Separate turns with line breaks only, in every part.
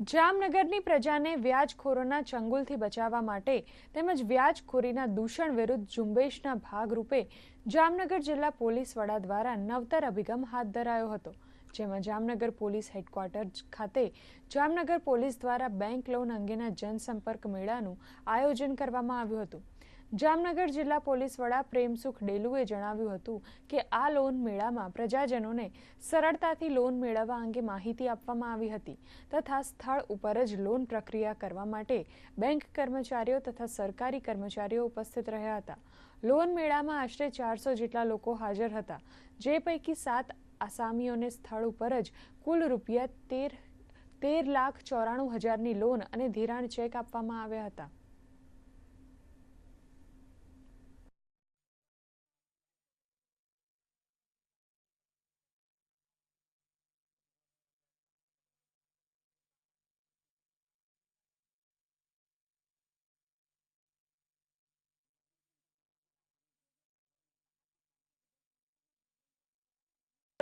જામનગરની પ્રજાને વ્યાજખોરોના ચંગુલથી બચાવવા માટે તેમજ વ્યાજખોરીના દૂષણ વિરુદ્ધ ઝુંબેશના ભાગરૂપે જામનગર જિલ્લા પોલીસ વડા દ્વારા નવતર અભિગમ હાથ ધરાયો હતો, જેમાં જામનગર પોલીસ હેડક્વાર્ટર ખાતે જામનગર પોલીસ દ્વારા બેંક લોન અંગેના જનસંપર્ક મેળાનું આયોજન કરવામાં આવ્યું હતું. જામનગર જિલ્લા પોલીસ વડા પ્રેમસુખ ડેલુએ જણાવ્યું હતું કે આ લોન મેળામાં પ્રજાજનોને સરળતાથી લોન મેળવવા અંગે માહિતી આપવામાં આવી હતી તથા સ્થળ ઉપર જ લોન પ્રક્રિયા કરવા માટે બેંક કર્મચારીઓ તથા સરકારી કર્મચારીઓ ઉપસ્થિત રહ્યા હતા. લોન મેળામાં આશરે ચારસો જેટલા લોકો હાજર હતા, જે પૈકી સાત આસામીઓને સ્થળ ઉપર જ કુલ રૂપિયા તેર તેર લાખ ચોરાણું હજારની લોન અને ધિરાણ ચેક આપવામાં આવ્યા હતા.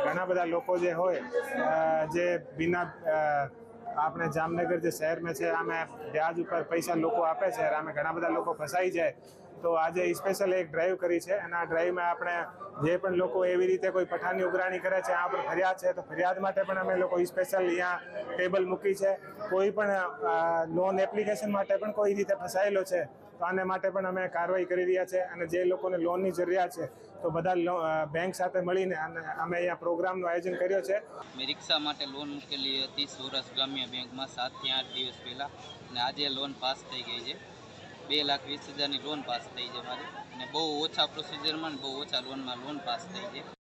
ઘણા બધા લોકો જે હોય જે બિના આપણે જામનગર જે શહેરમાં છે, આમે વ્યાજ ઉપર પૈસા લોકો આપે છે આમે ઘણા બધા લોકો ફસાઈ જાય. તો આજે સ્પેશિયલ એક ડ્રાઈવ કરી છે, અને આ ડ્રાઈવમાં આપણે જે પણ લોકો એવી રીતે કોઈ પઠાણની ઉઘરાણી કરે છે, આ પર ફરિયાદ છે, તો ફરિયાદ માટે પણ અમે લોકો સ્પેશિયલ અહીંયા ટેબલ મૂકી છે. કોઈ પણ લોન એપ્લિકેશન માટે પણ કોઈ રીતે ફસાયેલો છે તો આને માટે પણ અમે કાર્યવાહી કરી રહ્યા છે અને જે લોકોને લોનની જરૂરિયાત છે, તો બધા બેંક સાથે મળીને અને અમે અહીંયા પ્રોગ્રામનું આયોજન કર્યો છે.
મેં રિક્ષા માટે લોન મૂકેલી હતી સૌરાષ્ટ્ર ગ્રામ્ય બેંકમાં સાતથી આઠ દિવસ પહેલાં અને આજે લોન પાસ થઈ ગઈ છે. બે લાખ વીસ હજારની લોન પાસ થઈ છે મારી અને બહુ ઓછા પ્રોસિજરમાં ને બહુ ઓછા લોનમાં લોન પાસ થઈ છે.